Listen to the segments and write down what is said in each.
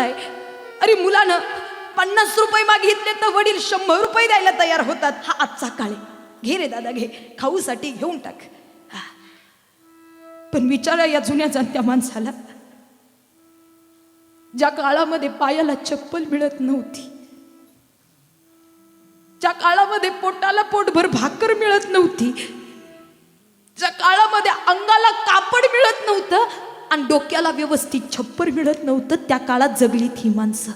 आहे. अरे मुलानं पन्नास रुपये मागितले तर वडील शंभर रुपये द्यायला तयार होतात. हा आजचा काळ घे रे दादा घे. खाऊसाठी घेऊन टाक. पण विचारा या जुन्या जाणत्या माणसाला. ज्या काळामध्ये पायाला चप्पल मिळत नव्हती ज्या काळामध्ये पोटाला पोटभर भाकर मिळत नव्हती ज्या काळामध्ये अंगाला कापड मिळत नव्हतं आणि डोक्याला व्यवस्थित छप्पर मिळत नव्हतं त्या काळात जगलीत ही माणसं.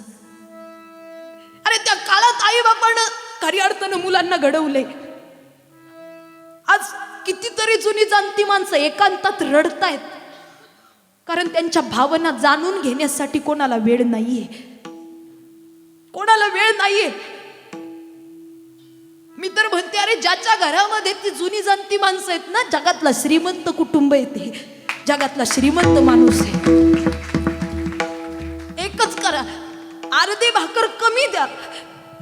अरे त्या काळात आई बापानं खरी अर्थानं मुलांना घडवले. आज कितीतरी जुनी जाणती माणसं एकांतात रडतायत. कारण त्यांच्या भावना जाणून घेण्यासाठी कोणाला वेळ नाहीये. कोणाला वेळ नाहीये. मी तर म्हणते अरे ज्याच्या घरामध्ये ती जुनी जाणती माणसं आहेत ना जगातला श्रीमंत कुटुंब येते. जगातला श्रीमंत माणूस आहे. एकच करा. अर्धी भाकर कमी द्या.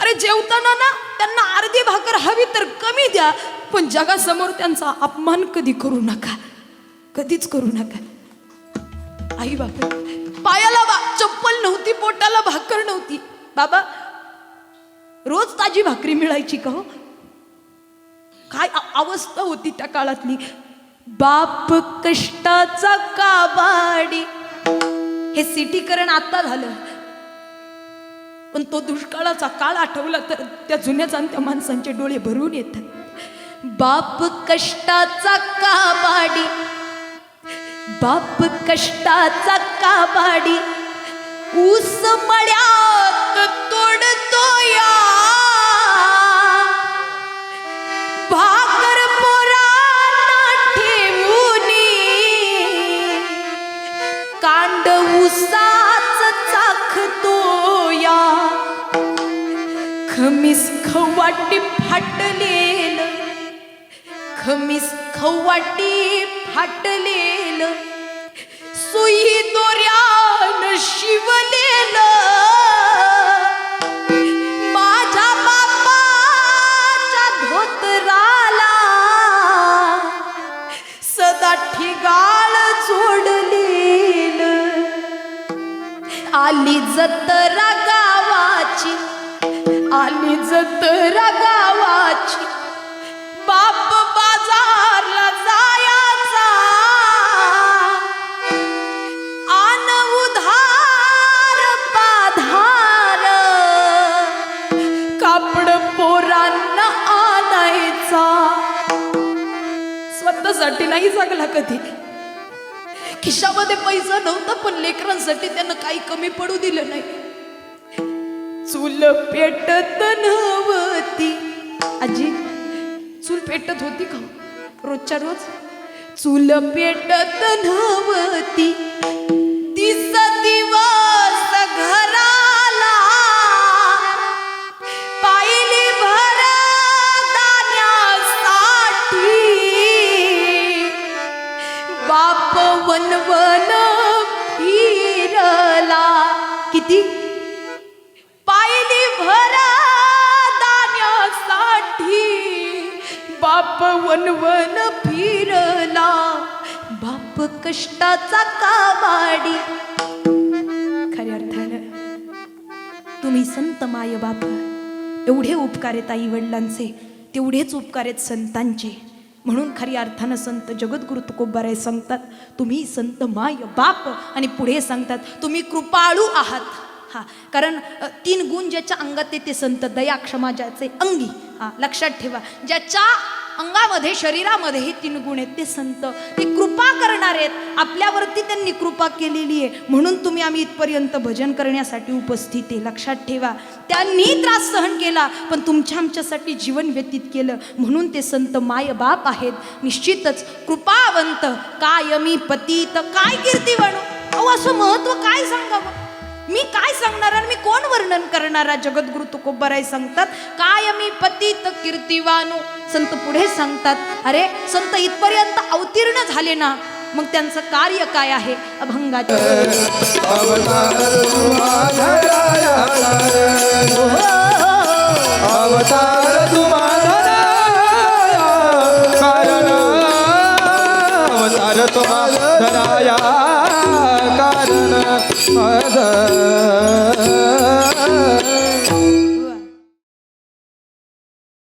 अरे जेवताना ना त्यांना अर्धी भाकर हवी तर कमी द्या. पण जगासमोर त्यांचा अपमान कधी करू नका. कधीच करू नका. आई बाबा पायाला बा चप्पल नव्हती पोटाला भाकर नव्हती. बाबा रोज ताजी भाकरी मिळायची का हो? काय अवस्था होती त्या काळातली. बाप कष्टाचा काबाडी. हे सिटीकरण आता झालं. पण तो दुष्काळाचा काळ आठवला तर त्या जुन्या जाणत्या माणसांचे डोळे भरून येतात. बाप कष्टाचा काबाडी. बाप कष्टाचा काबाडी. ऊस मळ्यात तोडतो या. खमीस खवाटी फाटलेल खमीस खवाटी फाटलेल सुई दोऱ्यान शिवलेल. माझ्या बापाच्या धोतराला सदा ठिगाळ जोडलेल. आली जतर जत्रा गावाची बाप बाजारला जायाचा. आन उधार पाधार. कापड पोरांना आणायचा. स्वतःसाठी नाही जगला कधी. खिशामध्ये पैसा नव्हता पण लेकरांसाठी त्यानं काही कमी पडू दिलं नाही. चूल पेटत नव्हती. आजी चूल पेटत होती का? रोजच्या रोज? चूल पेटत नव्हती. कष्टाचा काबाडी. खऱ्या अर्थानं तुम्ही संत माय बाप. एवढे उपकार आहेत आई वडिलांचे तेवढेच उपकार आहेत संतांचे. म्हणून खऱ्या अर्थानं संत जगद्गुरु तुकोबाराय सांगतात तुम्ही संत माय बाप आणि पुढे सांगतात तुम्ही कृपाळू आहात. हा कारण तीन गुण ज्याच्या अंगात येते संत दया क्षमा ज्याचे अंगी. हा लक्षात ठेवा ज्याच्या अंगामध्ये शरीरामध्ये हे तीन गुण आहेत. ते संत ते कृपा करणार आहेत. आपल्यावरती त्यांनी कृपा केलेली आहे. म्हणून तुम्ही आम्ही इथपर्यंत भजन करण्यासाठी उपस्थित आहे. लक्षात ठेवा. त्यांनी त्रास सहन केला पण तुमच्या आमच्यासाठी जीवन व्यतीत केलं. म्हणून ते संत माय बाप आहेत. निश्चितच कृपावंत कायमी पतीत काय कीर्ती म्हणू अहो असं महत्त्व काय सांगावं? मी काय सांगणार आणि मी कोण वर्णन करणारा? जगद्गुरु तुकोबराय सांगतात काय मी पतित कीर्तिवानो. संत पुढे सांगतात अरे संत इथपर्यंत अवतीर्ण झाले ना मग त्यांचं कार्य काय आहे? अभंगाचे आधार तो धराया कारण